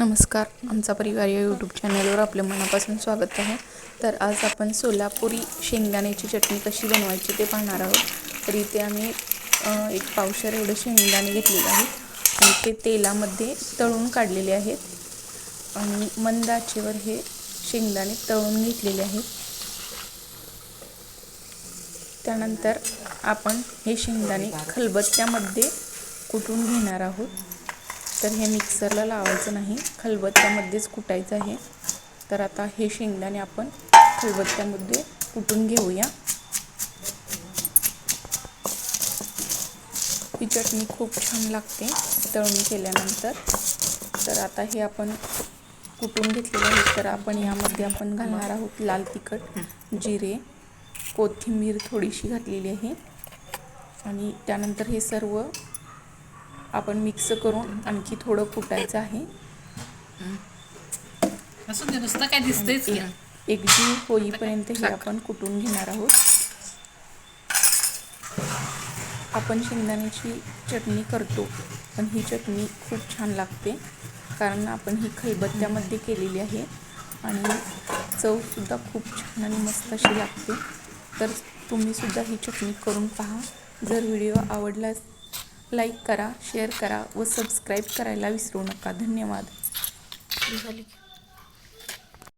नमस्कार. आमचा परिवार या यूट्यूब चॅनलवर आपलं मनापासून स्वागत आहे. तर आज आपण सोलापुरी शेंगदाण्याची चटणी कशी बनवायची ते पाहणार आहोत. तर इथे आम्ही एक पावशर एवढे शेंगदाणे घेतलेले आहेत. आणि ते तेलामध्ये तळून काढलेले आहेत. आणि मंद आचेवर हे शेंगदाणे तळून घेतलेले आहेत. त्यानंतर आपण हे शेंगदाणे खलबत्त्यामध्ये कुटून घेणार आहोत? तर हे मिक्सरला लावायचं नाही. खलबत्त्यामध्येच कुटायचं आहे. तर आता हे शेंगदाणे आपण खलबत्त्यामध्ये कुटून घेऊया. ही चटणी खूप छान लागते तळून केल्यानंतर. तर आता हे आपण कुटून घेतलेलं आहे. तर आपण यामध्ये आपण घालणार आहोत लाल तिखट जिरे कोथिंबीर थोडीशी घातलेली आहे. आणि त्यानंतर हे सर्व आपण मिक्स करून आणखी थोडं कुटायचं आहे. असं दे नुसतं काय दिसतंयच की एक एकजीव होईपर्यंत हे आपण कुटून घेणार आहोत. आपण शेंगदाण्याची चटणी करतो पण ही चटणी खूप छान लागते कारण आपण ही खलबत्त्यामध्ये केलेली आहे आणि चवसुद्धा खूप छान आणि मस्त अशी लागते. तर तुम्हीसुद्धा ही चटणी करून पहा. जर व्हिडिओ आवडल्यास लाईक करा शेअर करा व सबस्क्राईब करायला विसरू नका. धन्यवाद. झाली